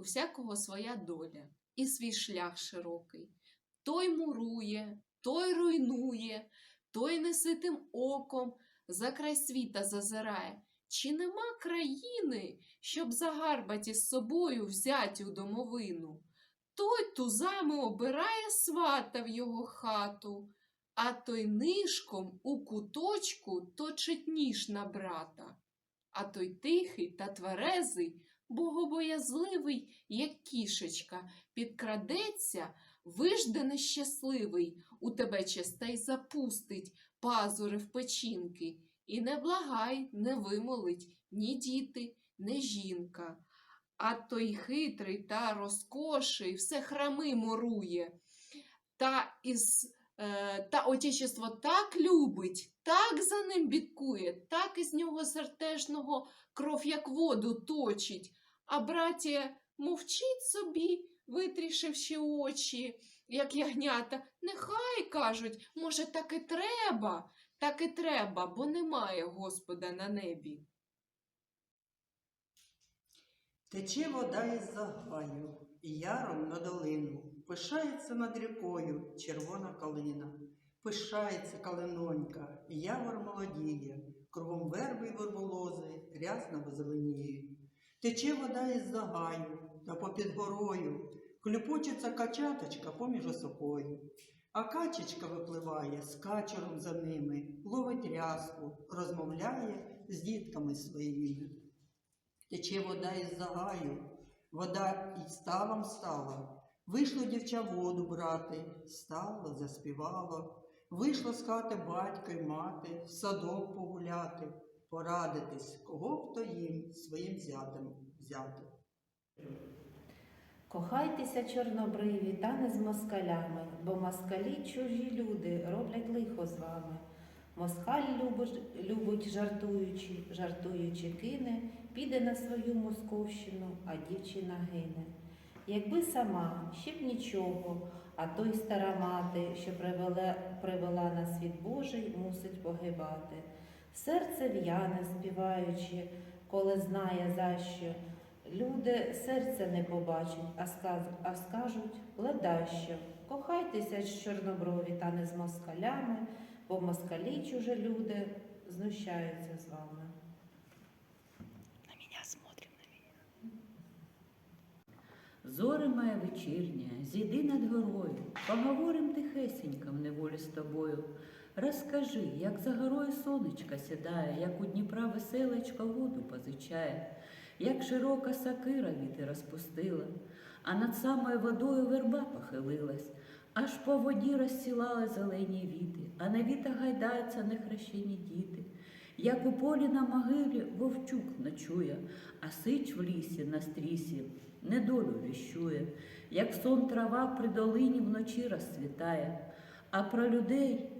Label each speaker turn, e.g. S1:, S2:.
S1: у всякого своя доля і свій шлях широкий. Той мурує, той руйнує, той неситим оком за край світа зазирає. Чи нема країни, щоб загарбаті з собою взяти у домовину? Той тузами обирає свата в його хату, а той нишком у куточку точить ніж на брата. А той тихий та тверезий, богобоязливий, як кішечка, підкрадеться, вижде нещасливий, у тебе частей запустить пазури в печінки, і не благай, не вимолить ні діти, ні жінка. А той хитрий та розкоший все храми морує, та із Е, та отечество так любить, так за ним бідкує, так із нього сердешного кров, як воду точить. А братія мовчить собі, витрішивши очі, як ягнята. Нехай кажуть, може, так і треба, так і треба, бо немає Господа на небі.
S2: Тече вода із загаю, яром на долину, пишається над рікою червона калина, пишається калинонька, явор молодіє, кругом верби й верболози рясно зеленіє. Тече вода із загаю, та попід горою, хлюпочеться качаточка поміж осокою. А качечка випливає з качером за ними, ловить рязку, розмовляє з дітками своїми. Тече вода із загаю, вода і ставом стала. Вийшло дівча воду брати, стало, заспівало. Вийшло з хати батько й мати, в садок погуляти, порадитись, кого б то їм своїм зятем взяти.
S3: Кохайтеся, чорнобриві, та не з москалями, бо москалі чужі люди роблять лихо з вами. Москаль любить, любить жартуючи, жартуючи кине, піде на свою московщину, а дівчина гине. Якби сама, ще б нічого, а той стара мати, що привела, привела на світ Божий, мусить погибати. Серце в'яне, співаючи, коли знає за що. Люди серця не побачать, а, сказ, а скажуть ледащо. Кохайтеся з чорноброві та не з москалями, бо москалі чуже люди знущаються з вами.
S4: На меня смотрим, на меня.
S5: Зоре моя вечірня, зійди над горою, поговорим тихесенько в неволі з тобою. Розкажи, як за горою сонечка сідає, як у Дніпра веселечко воду позичає, як широка сакира віти розпустила, а над самою водою верба похилилась, аж по воді розсілали зелені віти, а на вітах гайдаються нехрещені діти. Як у полі на могилі вовчук ночує, а сич в лісі на стрісі недолю віщує, як сон трава при долині вночі розцвітає, а про людей